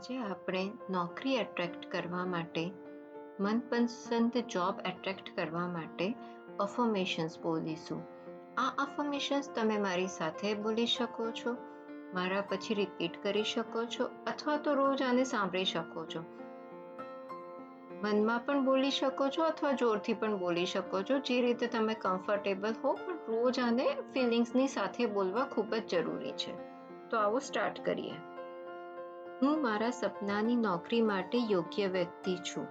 આજે આપણે નોકરી એટ્રેક્ટ કરવા માટે, મનપસંદ જોબ એટ્રેક્ટ કરવા માટે અફર્મેશન્સ બોલીશું. આ અફર્મેશન્સ તમે મારી સાથે બોલી શકો છો, મારા પછી રિપીટ કરી શકો છો, અથવા તો રોજ આને સાંભળી શકો છો. મનમાં પણ બોલી શકો છો, અથવા જોરથી પણ બોલી શકો છો, જે રીતે તમે કમ્ફર્ટેબલ હો, પણ રોજ આને ફિલિંગ્સની સાથે બોલવા ખૂબ જ જરૂરી છે. તો આવો સ્ટાર્ટ કરીએ. હું મારા સપનાની નોકરી માટે યોગ્ય વ્યક્તિ છું.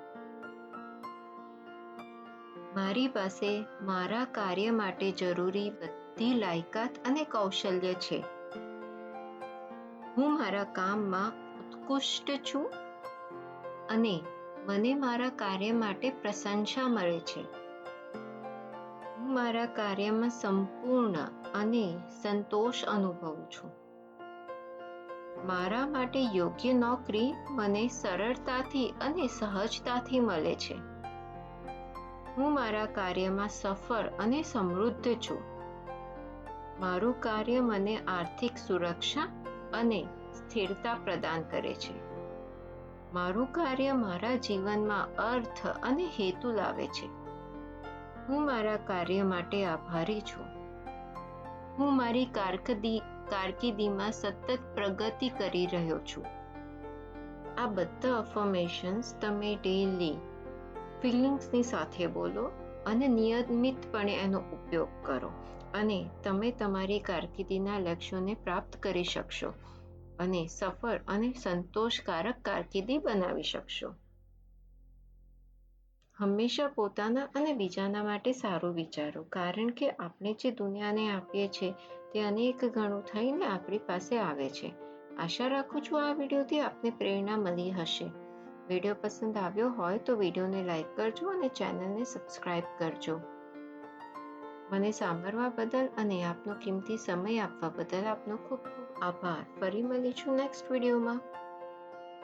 મારી પાસે મારા કાર્ય માટે જરૂરી બધી લાયકાત અને કૌશલ્ય છે. હું મારા કામમાં ઉત્કૃષ્ટ છું અને મને મારા કાર્ય માટે પ્રશંસા મળે છે. હું મારા કાર્યમાં સંપૂર્ણ અને સંતોષ અનુભવું છું. મારા માટે યોગ્ય નોકરી મને સરળતાથી અને સહજતાથી મળે છે. હું મારા કાર્યમાં સફળ અને સમૃદ્ધ છું. મારું કાર્ય મને આર્થિક સુરક્ષા અને સ્થિરતા પ્રદાન કરે છે. મારું કાર્ય મારા જીવનમાં અર્થ અને હેતુ લાવે છે. હું મારા કાર્ય માટે આભારી છું. હું મારી કારકિર્દી કારકિર્દીમાં સતત પ્રગતિ કરી રહ્યો છું. આ બધા અફર્મેશન્સ તમે ડેલી ફિલિંગ્સની સાથે બોલો અને નિયમિતપણે એનો ઉપયોગ કરો અને તમે તમારી કારકિર્દીના લક્ષ્યોને પ્રાપ્ત કરી શકશો અને સફળ અને સંતોષકારક કારકિર્દી બનાવી શકશો. હંમેશા પોતાના અને બીજાના માટે સારું વિચારો. કારણ કે આપણે જે દુનિયાને આપીએ છીએ, તે અનેક ગણું થઈને આપણી પાસે આવે છે. આશા રાખું છું આ વિડીયોથી આપને પ્રેરણા મળી હશે. વીડિયો પસંદ આવ્યો હોય તો વિડીયોને લાઈક કરજો અને ચેનલને સબસ્ક્રાઈબ કરજો. મને સાંભળવા બદલ અને આપનો કિંમતી સમય આપવા બદલ આપનો ખૂબ ખૂબ આભાર. ફરી મળીશું નેક્સ્ટ વિડીયોમાં.